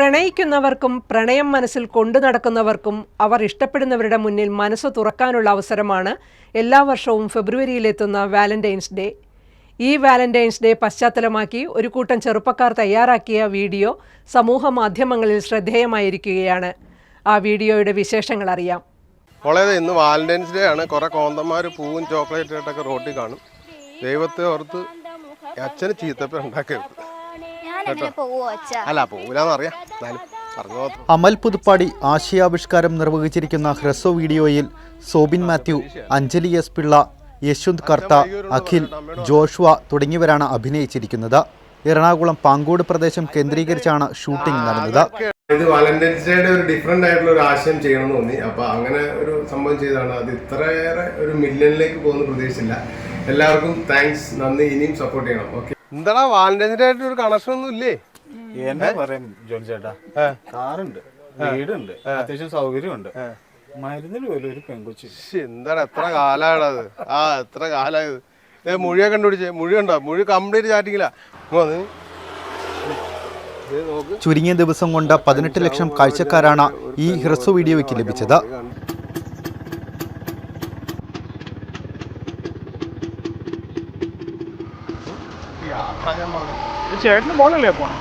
പ്രണയിക്കുന്നവർക്കും പ്രണയം മനസ്സിൽ കൊണ്ടു നടക്കുന്നവർക്കും അവർ ഇഷ്ടപ്പെടുന്നവരുടെ മുന്നിൽ മനസ്സ് തുറക്കാനുള്ള അവസരമാണ് എല്ലാ വർഷവും ഫെബ്രുവരിയിലെത്തുന്ന വാലന്റൈൻസ് ഡേ. ഈ വാലന്റൈൻസ് ഡേ പശ്ചാത്തലമാക്കി ഒരു കൂട്ടം ചെറുപ്പക്കാർ തയ്യാറാക്കിയ വീഡിയോ സമൂഹ മാധ്യമങ്ങളിൽ ശ്രദ്ധേയമായിരിക്കുകയാണ്. ആ വീഡിയോയുടെ വിശേഷങ്ങൾ അറിയാം. വളരെ ഇന്ന് വാലന്റൈൻസ് ഡേ ആണ്. കുറെ കോന്തന്മാർ പൂവും ചോക്ലേറ്റ് ആയിട്ടൊക്കെ റോട്ടിൽ കാണും. ദൈവത്തെ ഓർത്ത് അച്ഛന് ചീത്തപ്പ ഉണ്ടാക്കരുത് അല്ല പോകില്ലാന്നറിയാം എന്നാലും പറഞ്ഞു അമൽ പുതുപ്പാടി ആശയാവിഷ്കാരം നിർവഹിച്ചിരിക്കുന്ന ഹ്രസ്വ വീഡിയോയിൽ സോബിൻ മാത്യു അഞ്ജലി എസ് പിള്ള യശ്വന്ത് കർത്ത അഖിൽ ജോഷുവ തുടങ്ങിയവരാണ് അഭിനയിച്ചിരിക്കുന്നത്. എറണാകുളം പാങ്കോട് പ്രദേശം കേന്ദ്രീകരിച്ചാണ് ഷൂട്ടിംഗ് നടന്നത്. ഇത് വാലന്റൈൻസ് ഡേയുടെ ഒരു ഡിഫറെന്റ് ആയിട്ടുള്ള ഒരു ആശയം ചെയ്യണമെന്ന് തോന്നി. അപ്പൊ അങ്ങനെ ഒരു സംഭവം ചെയ്തതാണ്. അത് ഇത്രയേറെ ഒരു മില്യണിലേക്ക് പോകുന്ന പ്രതീക്ഷയില്ല. എല്ലാവർക്കും താങ്ക്സ് നന്ദി. ഇനിയും സപ്പോർട്ട് ചെയ്യണം. ഓക്കെ എന്താടാ വാലന്റൈൻസ് ഡേ ആയിട്ട് ഒരു കണക്ഷൻ ഒന്നും ഇല്ലേ? എന്നെ പറയും ജോൺ ചേട്ടാ കാറുണ്ട് വീടുണ്ട് അത്യാവശ്യം സൗകര്യമുണ്ട്. മരുന്നിന് പോലും ഒരു പെങ്കൊച്ചു എന്താണ് എന്താടാ എത്ര കാലാണ് അത് ആ എത്ര കാലായത് ഏ മുഴിയെ കണ്ടുപിടിച്ചേ മുഴി ഉണ്ടോ മുഴി കംപ്ലീറ്റ് ചാറ്റിങ്ങില്ല നോക്ക്. ചുരുങ്ങിയ ദിവസം കൊണ്ട് പതിനെട്ട് ലക്ഷം കാഴ്ചക്കാരാണ് ഈ ഹ്രസ്വ വീഡിയോയ്ക്ക് ലഭിച്ചത്. ചേട്ടന് മോളല്ലേ പോണം?